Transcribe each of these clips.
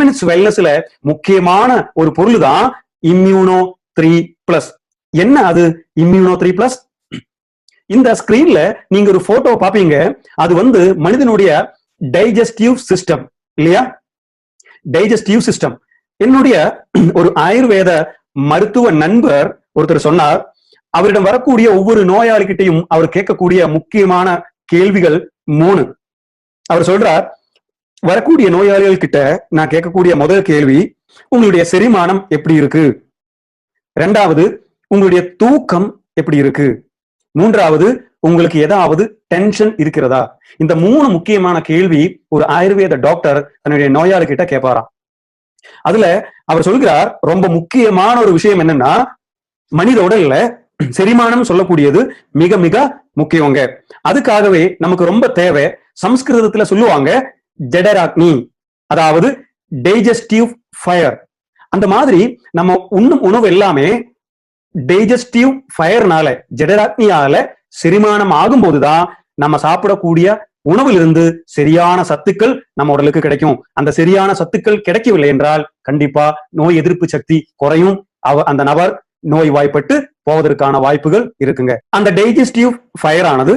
Minutes வெல்னஸ்ல முக்கியமான ஒரு பொருள் தான் இம்யூனோ த்ரீ பிளஸ் என்ன அது? இம்யூனோ த்ரீ பிளஸ் இந்த ஸ்கிரீன்ல நீங்க ஒரு போட்டோ பாப்பீங்க. அது வந்து மனிதனுடைய டைஜஸ்டிவ் சிஸ்டம் இல்லையா? டைஜஸ்டிவ் சிஸ்டம் என்னுடைய ஒரு ஆயுர்வேத மருத்துவ நண்பர் ஒருத்தர் சொன்னார். அவரிடம் வரக்கூடிய ஒவ்வொரு நோயாளிகிட்டையும் அவர் கேட்கக்கூடிய முக்கியமான கேள்விகள் மூணு. அவர் சொல்றார் வரக்கூடிய நோயாளிகள் கிட்ட நான் கேட்கக்கூடிய முதல் கேள்வி உங்களுடைய செரிமானம் எப்படி இருக்கு? ரெண்டாவது உங்களுடைய தூக்கம் எப்படி இருக்கு? மூன்றாவது உங்களுக்கு ஏதாவது டென்ஷன் இருக்கிறதா? இந்த மூணு முக்கியமான கேள்வி ஒரு ஆயுர்வேத டாக்டர் தன்னுடைய நோயாளி கிட்ட கேட்பாராம். அதுல அவர் சொல்கிறார் ரொம்ப முக்கியமான ஒரு விஷயம் என்னன்னா மனித உடல்ல செரிமானம் சொல்லக்கூடியது மிக மிக முக்கியங்க. அதுக்காகவே நமக்கு ரொம்ப தேவை சம்ஸ்கிருதத்துல சொல்லுவாங்க ஜடராக்னி அதாவது டைஜஸ்டிவ் ஃபயர் அந்த மாதிரி நம்ம உண்ணும் உணவு எல்லாமே டைஜஸ்டிவ் ஃபயர்னால ஜடராக்னியால செரிமானம் ஆகும்போதுதான் நம்ம சாப்பிடக்கூடிய உணவிலிருந்து சரியான சத்துக்கள் நம்ம உடலுக்கு கிடைக்கும். அந்த சரியான சத்துக்கள் கிடைக்கவில்லை என்றால் கண்டிப்பா நோய் எதிர்ப்பு சக்தி குறையும். அவ அந்த நபர் நோய் வாய்ப்பட்டு போவதற்கான வாய்ப்புகள் இருக்குங்க. அந்த டைஜஸ்டிவ் ஃபயர் ஆனது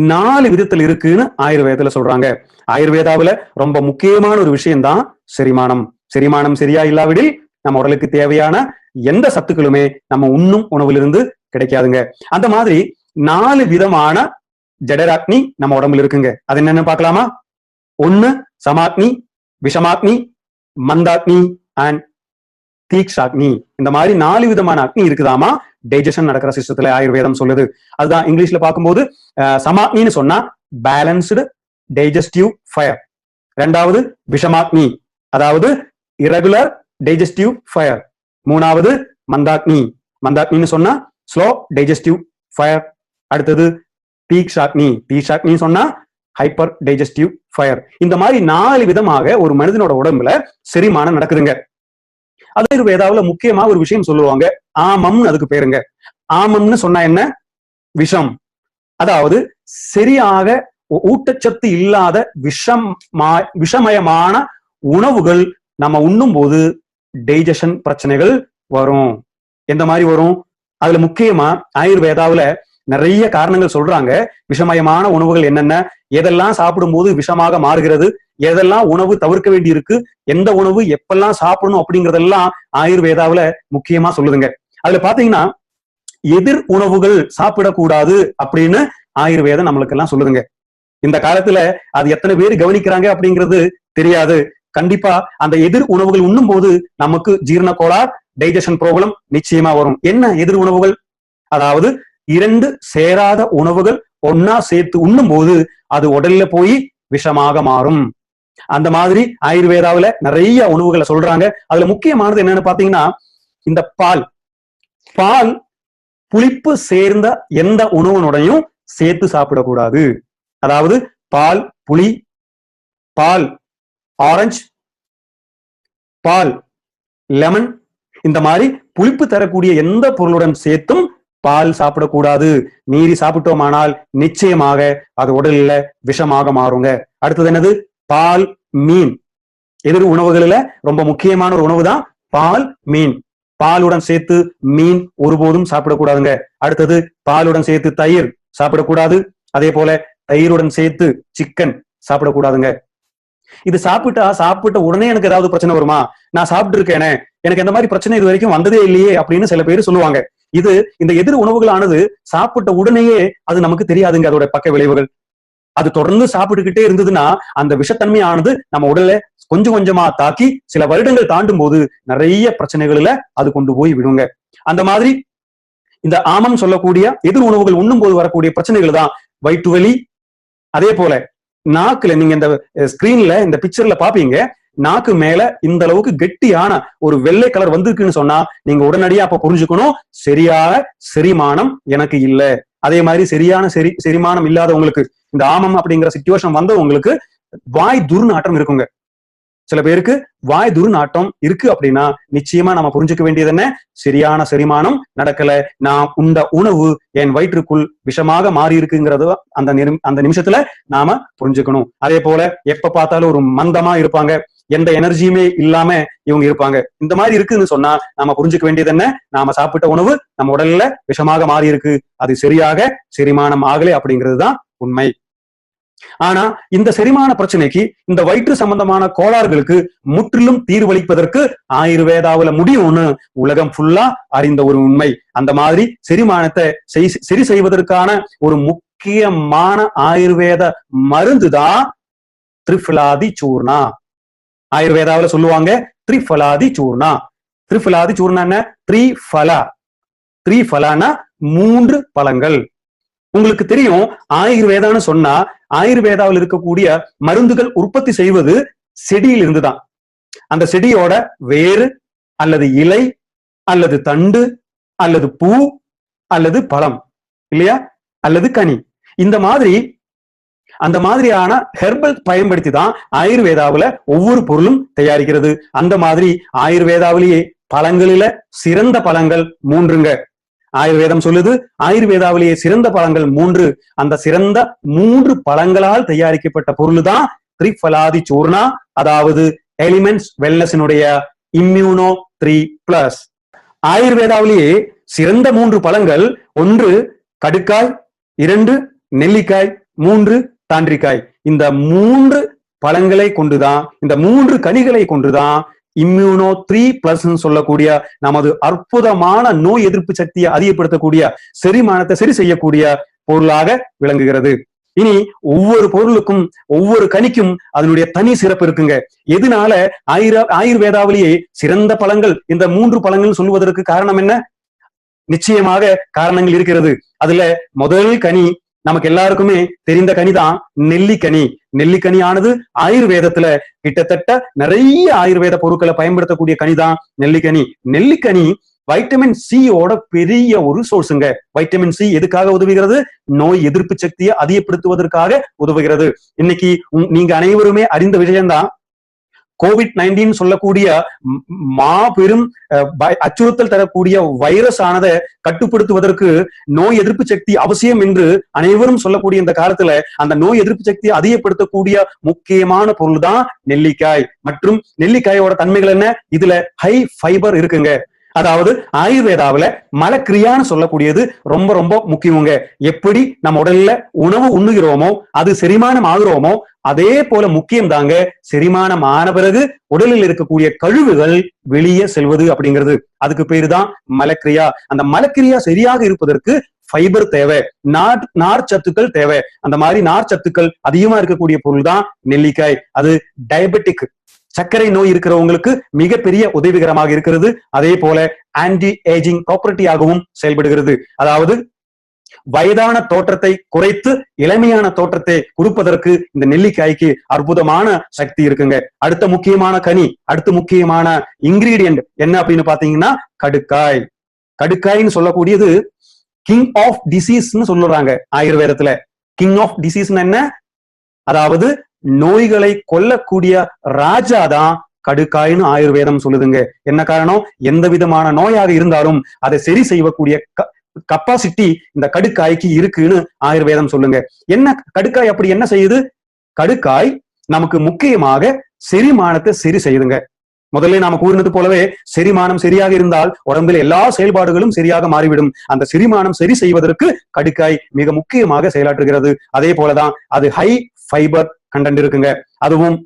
நாலு விதத்துல இருக்குன்னு ஆயுர்வேதத்துல சொல்றாங்க. ஆயுர்வேதாவுல ரொம்ப முக்கியமான ஒரு விஷயம்தான் செரிமானம். செரிமானம் சரியா இல்லாவிடில் நம்ம உடலுக்கு தேவையான எந்த சத்துக்களுமே நம்ம உண்ணும் உணவிலிருந்து கிடைக்காதுங்க. அந்த மாதிரி நாலு விதமான ஜடராக்னி நம்ம உடம்புல இருக்குங்க. அது என்னன்னு பார்க்கலாமா? ஒன்னு சமாக்னி விஷமாக்னி மந்தாக்னி அண்ட் தீக்ஷாக்னி இந்த மாதிரி நாலு விதமான அக்னி இருக்குதாமா? டைஜஷன் நடக்கிற சிஸ்டத்துல ஆயுர்வேதம் சொல்லுது. அதுதான் இங்கிலீஷ்ல பார்க்கும்போது சமாக்னின்னு சொன்னா பேலன்ஸ்டு டைஜஸ்டிவ் ஃபயர் ரெண்டாவது விஷமாக்னி. அதாவது இரகுலர் டைஜஸ்டிவ் ஃபயர் மூணாவது மந்தாக்னி. மந்தாக்னின்னு சொன்னா ஸ்லோ டைஜஸ்டிவ் ஃபயர் அடுத்தது பீக் ஷாக்னி பீக் ஷாக்னி சொன்னா ஹைப்பர் டைஜஸ்டிவ் ஃபயர் இந்த மாதிரி நாலு விதமாக ஒரு மனிதனோட உடம்புல செரிமானம் நடக்குதுங்க. ஆயுர்வேதாவுல முக்கியமா ஒரு விஷயம் சொல்லுவாங்க. ஆமம்னு அதுக்கு பேருங்க. ஆமம்னு சொன்னா என்ன? விஷம். அதாவது சரியாக ஊட்டச்சத்து இல்லாத விஷம் விஷமயமான உணவுகள் நம்ம உண்ணும் போது டைஜஷன் பிரச்சனைகள் வரும். எந்த மாதிரி வரும்? அதுல முக்கியமா ஆயுர்வேதாவுல நிறைய காரணங்கள் சொல்றாங்க. விஷமயமான உணவுகள் என்னென்ன? எதெல்லாம் சாப்பிடும்போது விஷமாக மாறுகிறது? எதெல்லாம் உணவு தவிர்க்க வேண்டி இருக்கு எந்த உணவு எப்பெல்லாம் சாப்பிடணும் அப்படிங்கறதெல்லாம் ஆயுர்வேதாவுல முக்கியமா சொல்லுதுங்க. அதுல பாத்தீங்கன்னா எதிர் உணவுகள் சாப்பிடக்கூடாது அப்படின்னு ஆயுர்வேதம் நம்மளுக்கு எல்லாம் சொல்லுதுங்க. இந்த காலத்துல அது எத்தனை பேர் கவனிக்கிறாங்க அப்படிங்கிறது தெரியாது. கண்டிப்பா அந்த எதிர் உணவுகள் உண்ணும் போது நமக்கு ஜீரண கோளார் டைஜஷன் ப்ராப்ளம் நிச்சயமா வரும். என்ன எதிர் உணவுகள்? அதாவது இரண்டு சேராத உணவுகள் ஒன்னா சேர்த்து உண்ணும் போது அது உடல்ல போய் விஷமாக மாறும். அந்த மாதிரி ஆயுர்வேதாவில நிறைய உணவுகளை சொல்றாங்க. அதுல முக்கியமானது என்னன்னு பாத்தீங்கன்னா இந்த பால். பால் புளிப்பு சேர்ந்த எந்த உணவுனுடையும் சேர்த்து சாப்பிடக்கூடாது. அதாவது பால் புளி பால் ஆரஞ்சு பால் லெமன் இந்த மாதிரி புளிப்பு தரக்கூடிய எந்த பொருளுடன் சேர்த்தும் பால் சாப்பிடக்கூடாது. மீறி சாப்பிட்டோமானால் நிச்சயமாக அது உடல்ல விஷமாக மாறுங்க. அடுத்தது என்னது? பால் மீன். எதிர் உணவுகளில ரொம்ப முக்கியமான ஒரு உணவு தான் பால் மீன். பாலுடன் சேர்த்து மீன் ஒருபோதும் சாப்பிடக்கூடாதுங்க. அடுத்தது பாலுடன் சேர்த்து தயிர் சாப்பிடக்கூடாது. அதே போல தயிருடன் சேர்த்து சிக்கன் சாப்பிடக்கூடாதுங்க. இது சாப்பிட்டா சாப்பிட்ட உடனே எனக்கு ஏதாவது பிரச்சனை வருமா? நான் சாப்பிட்டு இருக்கேனே எனக்கு இந்த மாதிரி பிரச்சனை இது வரைக்கும் வந்ததே இல்லையே அப்படின்னு சில பேர் சொல்லுவாங்க. இது இந்த எதிர் உணவுகளானது சாப்பிட்ட உடனேயே அது நமக்கு தெரியாதுங்க அதோட பக்க விளைவுகள். அது தொடர்ந்து சாப்பிட்டுக்கிட்டே இருந்ததுன்னா அந்த விஷத்தன்மையானது நம்ம உடல்ல கொஞ்சம் கொஞ்சமா தாக்கி சில வருடங்கள் தாண்டும் போது நிறைய பிரச்சனைகள்ல அது கொண்டு போய் விடுங்க. அந்த மாதிரி இந்த ஆமம் சொல்லக்கூடிய எதிர் உணவுகள் உண்ணும் போது வரக்கூடிய பிரச்சனைகள் தான் வயிற்று வலி அதே போல நாக்குல நீங்க இந்த ஸ்கிரீன்ல இந்த பிக்சர்ல பாப்பீங்க நாக்கு மேல இந்த அளவுக்கு கெட்டியான ஒரு வெள்ளை கலர் வந்திருக்குன்னு சொன்னா நீங்க உடனடியா அப்ப புரிஞ்சுக்கணும் சரியான செரிமானம் எனக்கு இல்ல. அதே மாதிரி சரியான செரி செரிமானம் இல்லாதவங்களுக்கு இந்த ஆமம் அப்படிங்கிற சுச்சுவேஷன் வந்தவங்களுக்கு வாய் துர்நாற்றம் இருக்குங்க. சில பேருக்கு வாய் துர்நாட்டம் இருக்கு அப்படின்னா நிச்சயமா நம்ம புரிஞ்சுக்க வேண்டியது என்ன? சரியான செரிமானம் நடக்கல. நான் உண்ட உணவு என் வயிற்றுக்குள் விஷமாக மாறி இருக்குங்கிறது அந்த அந்த நிமிஷத்துல நாம புரிஞ்சுக்கணும். அதே போல எப்ப பார்த்தாலும் ஒரு மந்தமா இருப்பாங்க. எந்த எனர்ஜியுமே இல்லாம இவங்க இருப்பாங்க. இந்த மாதிரி இருக்குன்னு சொன்னா நாம புரிஞ்சுக்க வேண்டியது என்ன? நாம சாப்பிட்ட உணவு நம்ம உடல்ல விஷமாக மாறி இருக்கு. அது சரியாக செரிமானம் ஆகலை அப்படிங்கிறது தான் உண்மை. ஆனா இந்த செரிமான பிரச்சனைக்கு இந்த வயிற்று சம்பந்தமான கோளாறுகளுக்கு முற்றிலும் தீர்வளிப்பதற்கு ஆயுர்வேதாவுல முடியும்னு உலகம் ஃபுல்லா அறிந்த ஒரு உண்மை. அந்த மாதிரி செரிமானத்தை சரி செய்வதற்கான ஒரு முக்கியமான ஆயுர்வேத மருந்து தான் திரிஃபலாதி சூர்ணா. ஆயுர்வேதாவுல சொல்லுவாங்க திரிஃபலாதி சூர்ணா. திரிஃபலாதி சூர்ணா என்ன த்ரிஃபலா. த்ரிஃபலானா மூன்று பழங்கள். உங்களுக்கு தெரியும் ஆயுர்வேதான்னு சொன்னா ஆயுர்வேதாவில் இருக்கக்கூடிய மருந்துகள் உற்பத்தி செய்வது செடியில் இருந்துதான் அந்த செடியோட வேறு அல்லது இலை அல்லது தண்டு அல்லது பூ அல்லது பழம் இல்லையா? அல்லது கனி. இந்த மாதிரி அந்த மாதிரியான ஹெர்பல் பயன்படுத்தி தான் ஆயுர்வேதாவுல ஒவ்வொரு பொருளும் தயாரிக்கிறது. அந்த மாதிரி ஆயுர்வேதாவிலேயே பழங்களில சிறந்த பழங்கள் மூன்றுங்க. ஆயுர்வேதம் சொல்லுது. ஆயுர்வேதாவிலேயே சிறந்த பழங்கள் மூன்று. அந்த சிறந்த மூன்று பழங்களால் தயாரிக்கப்பட்ட பொருள் தான் த்ரிஃபலாதி சூர்ணா அதாவது எலிமெண்ட்ஸ் வெல்னஸினுடைய இம்யூனோ த்ரீ பிளஸ் ஆயுர்வேதாவிலேயே சிறந்த மூன்று பழங்கள் ஒன்று கடுக்காய் இரண்டு நெல்லிக்காய் மூன்று தாண்டிக்காய். இந்த மூன்று பழங்களை கொண்டுதான் இந்த மூன்று கனிகளை கொண்டுதான் இம்யூனோ த்ரீ பிளஸ் சொல்லக்கூடிய நமது அற்புதமான நோய் எதிர்ப்பு சக்தியை அதிகப்படுத்தக்கூடிய செரிமானத்தை சரி செய்யக்கூடிய பொருளாக விளங்குகிறது. இனி ஒவ்வொரு பொருளுக்கும் ஒவ்வொரு கனிக்கும் அதனுடைய தனி சிறப்பு இருக்குங்க. எதனால ஆயுர ஆயுர்வேதாவிலேயே சிறந்த பழங்கள் இந்த மூன்று பழங்கள் சொல்லுவதற்கு காரணம் என்ன? நிச்சயமாக காரணங்கள் இருக்கிறது. அதுல முதல் கனி நமக்கு எல்லாருக்குமே தெரிந்த கனிதான் நெல்லிக்கனி. நெல்லிக்கனியானது ஆயுர்வேதத்துல கிட்டத்தட்ட நிறைய ஆயுர்வேத பொருட்களை பயன்படுத்தக்கூடிய கனிதான் நெல்லிக்கனி. நெல்லிக்கனி வைட்டமின் சியோட பெரிய ஒரு சோர்ஸுங்க வைட்டமின் சி எதுக்காக உதவுகிறது? நோய் எதிர்ப்பு சக்தியை அதிகப்படுத்துவதற்காக உதவுகிறது. இன்னைக்கு உம் நீங்க அனைவருமே அறிந்த விஷயம்தான். கோவிட் நைன்டீன் சொல்லக்கூடிய மாபெரும் அச்சுறுத்தல் தரக்கூடிய வைரஸ் ஆனதை கட்டுப்படுத்துவதற்கு நோய் எதிர்ப்பு சக்தி அவசியம் என்று அனைவரும் சொல்லக்கூடிய இந்த காலத்துல அந்த நோய் எதிர்ப்பு சக்தியை அதிகப்படுத்தக்கூடிய முக்கியமான பொருள் தான் நெல்லிக்காய். மற்றும் நெல்லிக்காயோட தன்மைகள் என்ன? இதுல ஹை ஃபைபர் இருக்குங்க. அதாவது ஆயுர்வேதாவுல மலக்கிரியான்னு சொல்லக்கூடியது ரொம்ப ரொம்ப முக்கியங்க எப்படி நம்ம உடல்ல உணவு உண்ணுகிறோமோ அது செரிமானம் ஆகுறோமோ அதே போல முக்கியம் தாங்க செரிமானம் ஆன பிறகு உடலில் இருக்கக்கூடிய கழிவுகள் வெளியே செல்வது அப்படிங்கிறது. அதுக்கு பேரு தான் மலக்கிரியா. அந்த மலக்கிரியா சரியாக இருப்பதற்கு ஃபைபர் தேவை நார் நார் சத்துக்கள் தேவை. அந்த மாதிரி நார்ச்சத்துக்கள் அதிகமா இருக்கக்கூடிய பொருள் தான் நெல்லிக்காய். அது டயபெட்டிக் சர்க்கரை நோய் இருக்கிறவங்களுக்கு மிகப்பெரிய உதவிகரமாக இருக்கிறது. அதே போல ஆன்டி ஏஜிங் ப்ராப்பர்ட்டியாகவும் செயல்படுகிறது. அதாவது வயதான தோற்றத்தை குறைத்து இளமையான தோற்றத்தை கொடுப்பதற்கு இந்த நெல்லிக்காய்க்கு அற்புதமான சக்தி இருக்குங்க. அடுத்த முக்கியமான கனி அடுத்த முக்கியமான இன்கிரீடியன்ட் என்ன அப்படின்னு பாத்தீங்கன்னா கடுக்காய். கடுக்காய்ன்னு சொல்லக்கூடியது கிங் ஆஃப் டிசீஸ்னு சொல்லுறாங்க ஆயுர்வேதத்துல. கிங் ஆஃப் டிசீஸ்னு என்ன? அதாவது நோய்களை கொல்லக்கூடிய ராஜா தான் கடுக்காயின்னு ஆயுர்வேதம் சொல்லுதுங்க. என்ன காரணம்? எந்த விதமான நோயாக இருந்தாலும் அதை சரி செய்யக்கூடிய கப்பாசிட்டி இந்த கடுக்காய்க்கு இருக்குன்னு ஆயுர்வேதம் சொல்லுங்க. என்ன கடுக்காய் அப்படி என்ன செய்யுது? கடுக்காய் நமக்கு முக்கியமாக செரிமானத்தை சரி செய்யுதுங்க. முதல்ல நாம கூறினது போலவே செரிமானம் சரியாக இருந்தால் உடம்பில் எல்லா செயல்பாடுகளும் சரியாக மாறிவிடும். அந்த செரிமானம் சரி செய்வதற்கு கடுக்காய் மிக முக்கியமாக செயலாற்றுகிறது. அதே போலதான் அது ஹை ஃபைபர் கண்டென்ட் இருக்குங்க. அதுவும்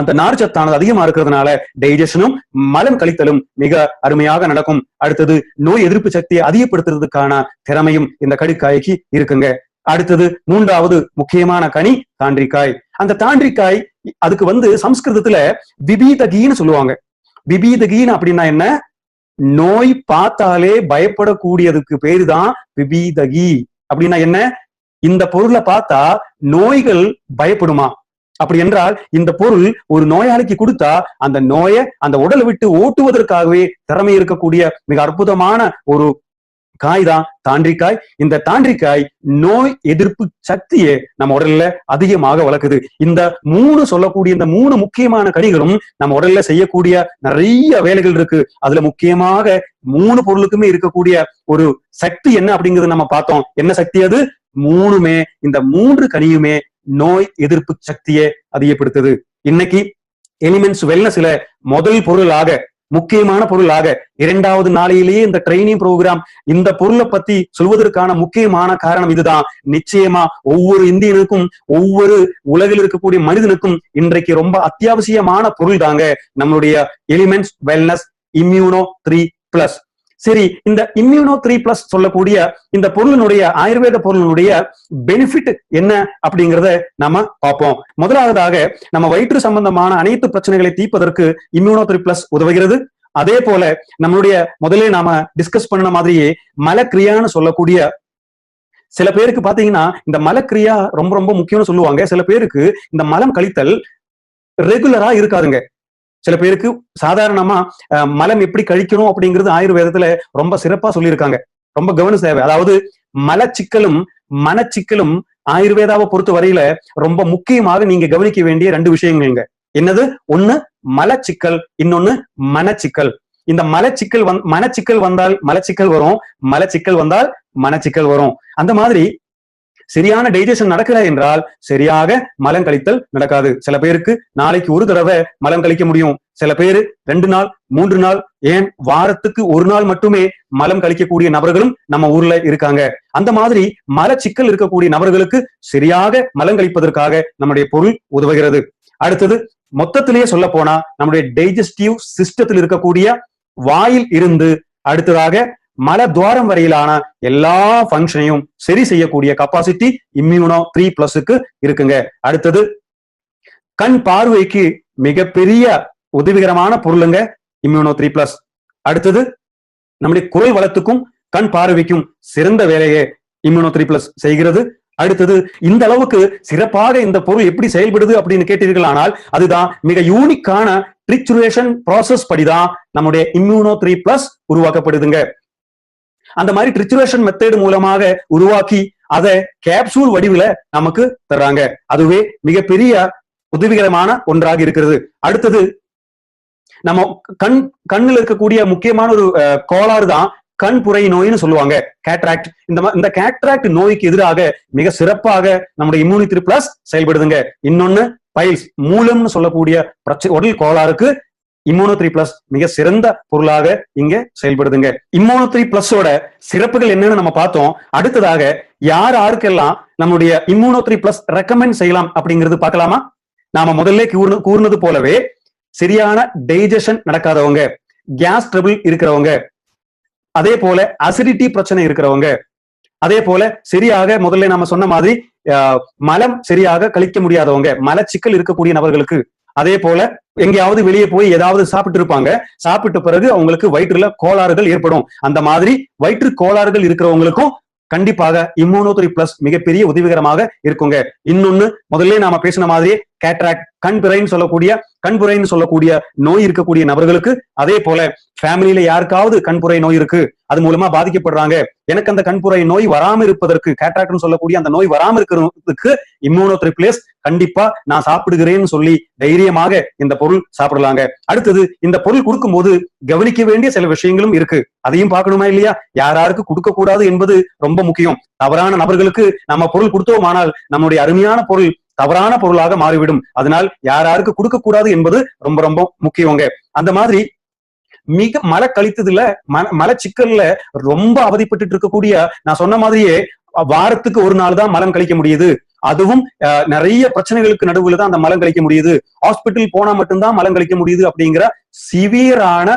அந்த நார்ச்சத்தானது அதிகமா இருக்கிறதுனால டைஜஷனும் மலம் கழித்தலும் மிக அருமையாக நடக்கும். அடுத்தது நோய் எதிர்ப்பு சக்தியை அதிகப்படுத்துறதுக்கான திறமையும் இந்த கடுக்காய்க்கு இருக்குங்க. அடுத்தது மூன்றாவது முக்கியமான கனி தாண்டிக்காய். அந்த தாண்டிக்காய் அதுக்கு வந்து சம்ஸ்கிருதத்துல விபீதகின்னு சொல்லுவாங்க. விபீதகின்னு அப்படின்னா என்ன? நோய் பார்த்தாலே பயப்படக்கூடியதுக்கு பேரு தான் விபீதகி. அப்படின்னா என்ன? இந்த பொருளை பார்த்தா நோய்கள் பயப்படுமா? அப்படி என்றால் இந்த பொருள் ஒரு நோயாளிக்கு கொடுத்தா அந்த நோயை அந்த உடலை விட்டு ஓட்டுவதற்காகவே திறமை இருக்கக்கூடிய மிக அற்புதமான ஒரு காய் தான் தாண்டிக்காய். இந்த தாண்டிக்காய் நோய் எதிர்ப்பு சக்தியை நம்ம உடல்ல அதிகமாக வளர்க்குது. இந்த மூணு சொல்லக்கூடிய இந்த மூணு முக்கியமான கனிகளும் நம்ம உடல்ல செய்யக்கூடிய நிறைய வேலைகள் இருக்கு. அதுல முக்கியமாக மூணு பொருளுக்குமே இருக்கக்கூடிய ஒரு சக்தி என்ன அப்படிங்கிறது நம்ம பார்த்தோம். என்ன சக்தி அது? மூணுமே இந்த மூன்று கனியுமே நோய் எதிர்ப்பு சக்தியை அதிகப்படுத்துது. இன்னைக்கு எலிமெண்ட்ஸ் வெல்னஸ்ல முதல் பொருளாக முக்கியமான பொருளாக இரண்டாவது நாளையிலேயே இந்த ட்ரைனிங் ப்ரோக்ராம் இந்த பொருளை பத்தி சொல்வதற்கான முக்கியமான காரணம் இதுதான். நிச்சயமா ஒவ்வொரு இந்தியனுக்கும் ஒவ்வொரு உலகில் இருக்கக்கூடிய மனிதனுக்கும் இன்றைக்கு ரொம்ப அத்தியாவசியமான பொருள் தாங்க நம்மளுடைய elements wellness immuno three plus. சரி இந்த இம்யூனோ த்ரீ பிளஸ் சொல்லக்கூடிய இந்த பொருளினுடைய ஆயுர்வேத பொருளினுடைய பெனிஃபிட் என்ன அப்படிங்கறத நம்ம பார்ப்போம். முதலாவதாக நம்ம வயிற்று சம்பந்தமான அனைத்து பிரச்சனைகளை தீர்ப்பதற்கு இம்யூனோ த்ரீ பிளஸ் உதவுகிறது. அதே போல நம்மளுடைய முதலே நாம டிஸ்கஸ் பண்ண மாதிரியே மலக்கிரியான்னு சொல்லக்கூடிய சில பேருக்கு பாத்தீங்கன்னா இந்த மலக்கிரியா ரொம்ப ரொம்ப முக்கியம்னு சொல்லுவாங்க. சில பேருக்கு இந்த மலம் கழித்தல் ரெகுலரா இருக்காதுங்க. சில பேருக்கு சாதாரணமா மலம் எப்படி கழிக்கணும் அப்படிங்கிறது ஆயுர்வேதத்துல ரொம்ப சிறப்பா சொல்லியிருக்காங்க. ரொம்ப கவனம் தேவை. அதாவது மலச்சிக்கலும் மனச்சிக்கலும் ஆயுர்வேதாவை பொறுத்த வரையில ரொம்ப முக்கியமாக நீங்க கவனிக்க வேண்டிய ரெண்டு விஷயங்கள்ங்க என்னது? ஒண்ணு மலச்சிக்கல் இன்னொன்னு மனச்சிக்கல். இந்த மலச்சிக்கல் வந் மனச்சிக்கல் வந்தால் மலச்சிக்கல் வரும் மலச்சிக்கல் வந்தால் மனச்சிக்கல் வரும். அந்த மாதிரி சரியான டைஜஷன் நடக்கல என்றால் சரியாக மலம் கழித்தல் நடக்காது. சில பேருக்கு நாளைக்கு ஒரு தடவை மலம் கழிக்க முடியும். சில பேரு ரெண்டு நாள் மூன்று நாள் ஏன் வாரத்துக்கு ஒரு நாள் மட்டுமே மலம் கழிக்கக்கூடிய நபர்களும் நம்ம ஊர்ல இருக்காங்க. அந்த மாதிரி மலச்சிக்கல் இருக்கக்கூடிய நபர்களுக்கு சரியாக மலம் கழிப்பதற்காக நம்முடைய பொருள் உதவுகிறது. அடுத்தது மொத்தத்திலேயே சொல்ல போனா நம்முடைய டைஜஸ்டிவ் சிஸ்டத்தில் இருக்கக்கூடிய வாயில் இருந்து அடுத்ததாக மலை துவாரம் வரையிலான எல்லா ஃபங்க்ஷனையும் சரி செய்யக்கூடிய கப்பாசிட்டி இம்யூனோ த்ரீ பிளஸுக்கு இருக்குங்க. அடுத்தது கண் பார்வைக்கு மிகப்பெரிய உதவிகரமான பொருளுங்க இம்யூனோ த்ரீ பிளஸ் அடுத்தது நம்முடைய குரல் வளத்துக்கும் கண் பார்வைக்கும் சிறந்த வேலையை இம்யூனோ த்ரீ பிளஸ் செய்கிறது. அடுத்தது இந்த அளவுக்கு சிறப்பாக இந்த பொருள் எப்படி செயல்படுது அப்படின்னு கேட்டீர்கள் ஆனால் அதுதான் மிக யூனிக்கான ட்ரிச்சுரேஷன் ப்ராசஸ் படிதான் நம்முடைய இம்யூனோ த்ரீ பிளஸ் உருவாக்கப்படுதுங்க. அந்த மாதிரி ட்ரிச்சுரேஷன் மெத்தேடு மூலமாக உருவாக்கி அதை கேப்சூல் வடிவில நமக்கு தர்றாங்க. அதுவே மிகப்பெரிய உதவிகரமான ஒன்றாக இருக்கிறது. அடுத்தது நம்ம கண் கண்ணில் இருக்கக்கூடிய முக்கியமான ஒரு கோளாறு தான் கண் புரை நோய்னு சொல்லுவாங்க. கேட்ராக்ட் இந்த இந்த கேட்ராக்ட் நோய்க்கு எதிராக மிக சிறப்பாக நம்முடைய இம்யூனிட்டி பிளஸ் செயல்படுதுங்க. இன்னொன்னு பைல்ஸ் மூலம்னு சொல்லக்கூடிய பிரச்சனை உடல் கோளாறுக்கு இம்யூனோ த்ரீ பிளஸ் மிக சிறந்த பொருளாக இங்க செயல்படுதுங்க. இம்யூனோ த்ரீ பிளஸோட சிறப்புகள் என்னன்னு நம்ம பார்த்தோம். அடுத்ததாக யார் யாருக்கெல்லாம் நம்முடைய இம்யூனோ த்ரீ பிளஸ் ரெக்கமெண்ட் செய்யலாம் அப்படிங்கிறது பார்க்கலாமா? நாம முதல்ல கூர்ன- கூர்னது போலவே சரியான டைஜஷன் நடக்காதவங்க கேஸ் ட்ரபிள் இருக்கிறவங்க அதே போல அசிடிட்டி பிரச்சனை இருக்கிறவங்க அதே போல சரியாக முதல்ல நாம சொன்ன மாதிரி மலம் சரியாக கழிக்க முடியாதவங்க மலச்சிக்கல் இருக்கக்கூடிய நபர்களுக்கு அதே போல எங்கேயாவது வெளியே போய் ஏதாவது சாப்பிட்டு இருப்பாங்க. சாப்பிட்ட பிறகு அவங்களுக்கு வயிற்றுல கோளாறுகள் ஏற்படும். அந்த மாதிரி வயிற்று கோளாறுகள் இருக்கிறவங்களுக்கும் கண்டிப்பாக இம்யூனோத்ரி பிளஸ் மிகப்பெரிய உதவிகரமாக இருக்குங்க. இன்னொன்னு முதல்ல நாம பேசின மாதிரியே கேட்ராக்ட் கண்புரைன்னு சொல்லக்கூடிய கண்புரைன்னு சொல்லக்கூடிய நோய் இருக்கக்கூடிய நபர்களுக்கு அதே போல ஃபேமிலியில யாருக்காவது கண்புரை நோய் இருக்கு அது மூலமா பாதிக்கப்படுறாங்க. எனக்கு அந்த கண்புரை நோய் வராம இருப்பதற்கு கேட்ராக்ட்னு சொல்லக்கூடிய அந்த நோய் வராம இருக்கிறதுக்கு இம்யூனோத்ரிப்ளேஸ் கண்டிப்பா நான் சாப்பிடுகிறேன்னு சொல்லி தைரியமாக இந்த பொருள் சாப்பிடலாங்க. அடுத்தது இந்த பொருள் கொடுக்கும்போது கவனிக்க வேண்டிய சில விஷயங்களும் இருக்கு. அதையும் பார்க்கணுமா இல்லையா? யார் யாருக்கு கொடுக்க கூடாது என்பது ரொம்ப முக்கியம். தவறான நபர்களுக்கு நம்ம பொருள் கொடுத்தோமானால் நம்முடைய அருமையான பொருள் தவறான பொருளாக மாறிவிடும். அதனால் யார் யாருக்கு கொடுக்க கூடாது என்பது ரொம்ப ரொம்ப முக்கியங்க அந்த மாதிரி மிக மலை கழித்ததுல ம மலச்சிக்கல்ல ரொம்ப அவதிப்பட்டு இருக்கக்கூடிய நான் சொன்ன மாதிரியே வாரத்துக்கு ஒரு நாள் தான் மலம் கழிக்க முடியுது. அதுவும் அஹ், நிறைய பிரச்சனைகளுக்கு நடுவுல தான் அந்த மலம் கழிக்க முடியுது. ஹாஸ்பிட்டல் போனா மட்டும்தான் மலம் கழிக்க முடியுது அப்படிங்கிற சிவியரான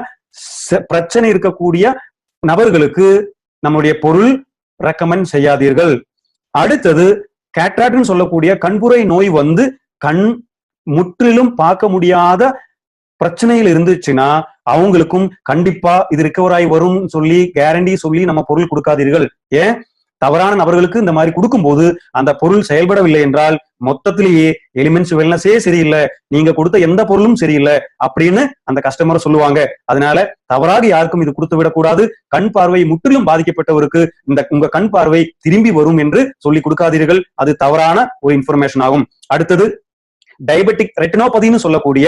பிரச்சனை இருக்கக்கூடிய நபர்களுக்கு நம்முடைய பொருள் ரெக்கமெண்ட் செய்யாதீர்கள். அடுத்தது கேட்ராட்னு சொல்லக்கூடிய கண்புரை நோய் வந்து கண் முற்றிலும் பார்க்க முடியாத பிரச்சனையில் இருந்துச்சுன்னா அவங்களுக்கும் கண்டிப்பா இது ரிகவர் ஆகி வரும் சொல்லி கேரண்டி சொல்லி நம்ம பொருள் கொடுக்காதீர்கள். ஏன்? தவறான நபர்களுக்கு இந்த மாதிரி கொடுக்கும்போது அந்த பொருள் செயல்படவில்லை என்றால் மொத்தத்திலேயே எலிமெண்ட்ஸ் வெல்னஸே சரியில்லை. நீங்க கொடுத்த எந்த பொருளும் சரியில்லை அப்படின்னு அந்த கஸ்டமரை சொல்லுவாங்க. அதனால தவறாக யாருக்கும் இது கொடுத்து விடக்கூடாது. கண் பார்வை முற்றிலும் பாதிக்கப்பட்டவருக்கு இந்த உங்க கண் பார்வை திரும்பி வரும் என்று சொல்லி கொடுக்காதீர்கள். அது தவறான ஒரு இன்ஃபர்மேஷன் ஆகும். அடுத்தது டயபெட்டிக் ரெட்டினோபதின்னு சொல்லக்கூடிய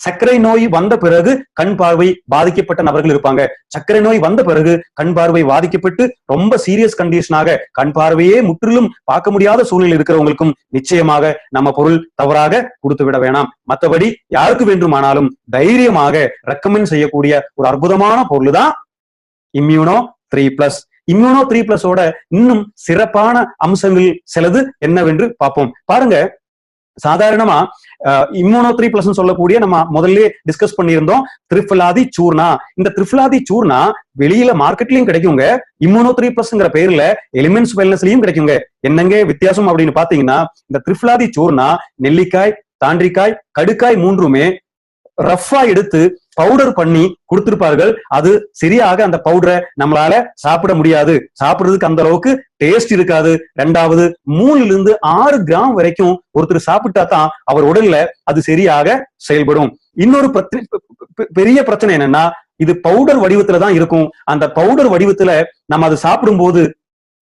சர்க்கரை நோய் வந்த பிறகு கண் பார்வை பாதிக்கப்பட்ட நபர்கள் இருப்பாங்க. சர்க்கரை நோய் வந்த பிறகு கண் பார்வை பாதிக்கப்பட்டு ரொம்ப சீரியஸ் கண்டிஷனாக கண் பார்வையே முற்றிலும் பார்க்க முடியாத சூழ்நிலை இருக்கிறவங்களுக்கும் நிச்சயமாக நம்ம பொருள் தவறாக கொடுத்து விட வேணாம். மற்றபடி யாருக்கு வேண்டுமானாலும் தைரியமாக ரெக்கமெண்ட் செய்யக்கூடிய ஒரு அற்புதமான பொருள் தான் immuno three plus immuno three பிளஸோட இன்னும் சிறப்பான அம்சங்கள் சிலது என்னவென்று பார்ப்போம். பாருங்க சாதாரணமா இம்யூனோ த்ரீ பிளஸ் சொல்லக்கூடிய நம்ம முதல்ல டிஸ்கஸ் பண்ணியிருந்தோம் திரிஃபலாதி சூர்ணா. இந்த திரிஃபலாதி சூர்ணா வெளியில மார்க்கெட்லயும் கிடைக்குங்க. இம்யூனோ த்ரீ பிளஸ்ங்கிற பேர்ல எலிமெண்ட்ஸ் வெல்னஸ்லயும் கிடைக்குங்க. என்னங்க வித்தியாசம் அப்படின்னு பாத்தீங்கன்னா இந்த திரிஃபலாதி சூர்ணா நெல்லிக்காய் தாண்டிக்காய் கடுக்காய் மூன்றுமே ரஃபா எடுத்து பவுடர் பண்ணி கொடுத்திருப்பார்கள். அது சரியாக அந்த பவுடரை நம்மளால சாப்பிட முடியாது. சாப்பிடுறதுக்கு அந்த அளவுக்கு டேஸ்ட் இருக்காது. ரெண்டாவது மூணுல இருந்து ஆறு கிராம் வரைக்கும் ஒருத்தர் சாப்பிட்டா தான் அவர் உடல்ல அது சரியாக செயல்படும். இன்னொரு பெரிய பிரச்சனை என்னன்னா இது பவுடர் வடிவத்துல தான் இருக்கும். அந்த பவுடர் வடிவத்துல நம்ம அது சாப்பிடும்போது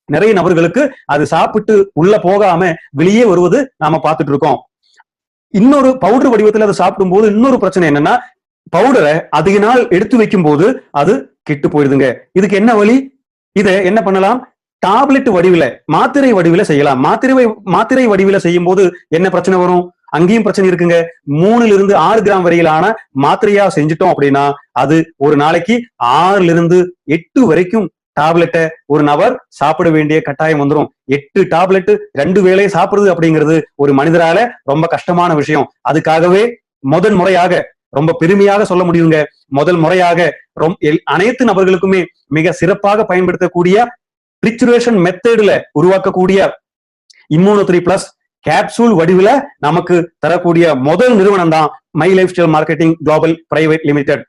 நிறைய நபர்களுக்கு அது சாப்பிட்டு உள்ள போகாம வெளியே வருவது நாம பார்த்துட்டு இருக்கோம். இன்னொரு பவுடர் வடிவத்துல அதை சாப்பிடும்போது இன்னொரு பிரச்சனை என்னன்னா பவுடரை அதிக நாள் எடுத்து வைக்கும் போது அது கெட்டு போயிடுதுங்க. இதுக்கு என்ன வழி? இதை என்ன பண்ணலாம்? டாப்லெட் வடிவில மாத்திரை வடிவில செய்யலாம். மாத்திரை மாத்திரை வடிவில செய்யும் போது என்ன பிரச்சனை வரும்? அங்கேயும் பிரச்சனை இருக்குங்க. மூணுல இருந்து ஆறு கிராம் வரையிலான மாத்திரையா செஞ்சுட்டோம் அப்படின்னா அது ஒரு நாளைக்கு ஆறுல இருந்து எட்டு வரைக்கும் டேப்லெட்டை ஒரு நபர் சாப்பிட வேண்டிய கட்டாயம் வந்துடும் எட்டு டேப்லெட் ரெண்டு வேலையை சாப்பிடுறது அப்படிங்கிறது ஒரு மனிதரால ரொம்ப கஷ்டமான விஷயம். அதுக்காகவே முதன் முறையாக ரொம்ப பெருமையாக சொல்ல முடியுங்க. முதல் முறையாக ரொம் அனைத்து நபர்களுக்குமே மிக சிறப்பாக பயன்படுத்தக்கூடிய ரிச்சுரேஷன் மெத்தட்ல உருவாக்கக்கூடிய இம்யூனோ த்ரீ பிளஸ் கேப்சூல் வடிவில நமக்கு தரக்கூடிய முதல் நிறுவனம் தான் my life style marketing global private limited